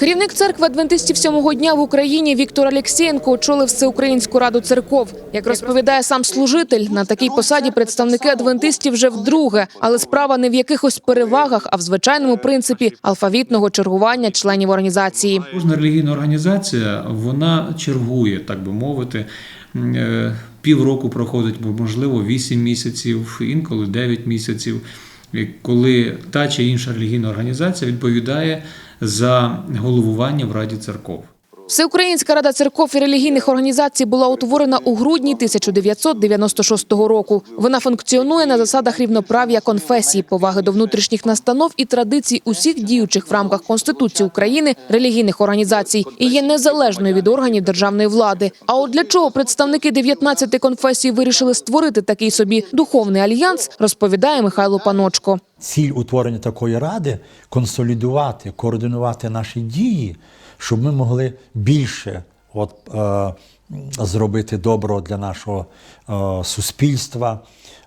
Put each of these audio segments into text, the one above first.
Керівник церкви адвентистів сьомого дня в Україні Віктор Алєксєєнко очолив всеукраїнську раду церков. Як розповідає сам служитель, на такій посаді представники адвентистів вже вдруге, але справа не в якихось перевагах, а в звичайному принципі алфавітного чергування членів організації. Кожна релігійна організація вона чергує, так би мовити. Е, Півроку проходить, можливо 8 місяців, інколи 9 місяців, коли та чи інша релігійна організація відповідає за головування в Раді церков. Всеукраїнська рада церков і релігійних організацій була утворена у грудні 1996 року. Вона функціонує на засадах рівноправ'я конфесій, поваги до внутрішніх настанов і традицій усіх діючих в рамках Конституції України релігійних організацій і є незалежною від органів державної влади. А от для чого представники 19 конфесій вирішили створити такий собі духовний альянс, розповідає Михайло Паночко. Ціль утворення такої ради консолідувати, координувати наші дії, щоб ми могли більше от, е, зробити добро для нашого е, суспільства,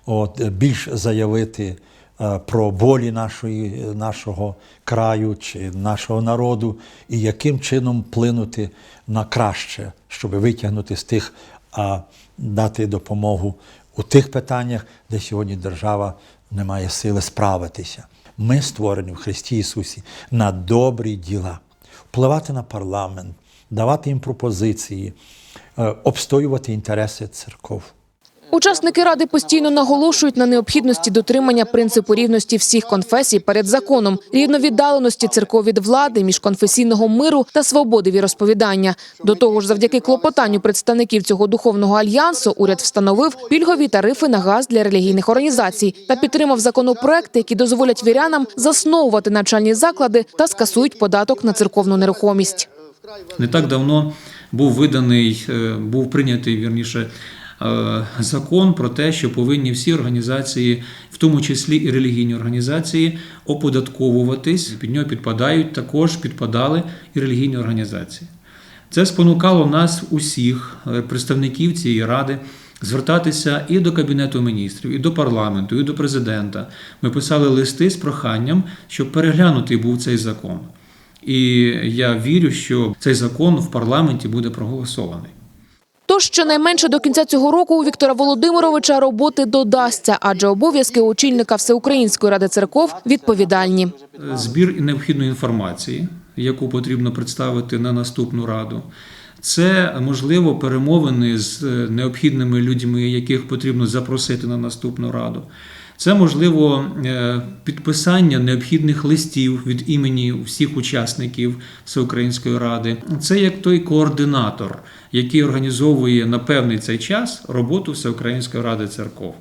от, більш заявити е, про болі нашої, нашого краю чи нашого народу, і яким чином вплинути на краще, щоб витягнути з тих, а дати допомогу у тих питаннях, де сьогодні держава не має сили справитися. Ми створені в Христі Ісусі на добрі діла, впливати на парламент, давати їм пропозиції, е, обстоювати інтереси церков. Учасники ради постійно наголошують на необхідності дотримання принципу рівності всіх конфесій перед законом, рівновіддаленості церков від влади, міжконфесійного миру та свободи віросповідання. До того ж, завдяки клопотанню представників цього духовного альянсу, уряд встановив пільгові тарифи на газ для релігійних організацій та підтримав законопроекти, які дозволять вірянам засновувати навчальні заклади та скасують податок на церковну нерухомість. Не так давно був виданий, е, був прийнятий вірніше закон про те, що повинні всі організації, в тому числі і релігійні організації, оподатковуватись. Під нього підпадають також підпадали і релігійні організації. Це спонукало нас усіх, е, представників цієї ради, звертатися і до Кабінету міністрів, і до парламенту, і до президента. Ми писали листи з проханням, щоб переглянутий був цей закон. І я вірю, що цей закон в парламенті буде проголосований. Тож щонайменше до кінця цього року у Віктора Володимировича роботи додасться, адже обов'язки очільника Всеукраїнської ради церков відповідальні. Збір необхідної інформації, яку потрібно представити на наступну раду. Це можливо перемовини з е, необхідними людьми, яких потрібно запросити на наступну раду. Це можливо е, підписання необхідних листів від імені всіх учасників Всеукраїнської ради. Це як той координатор, який організовує на певний цей час роботу Всеукраїнської ради церков.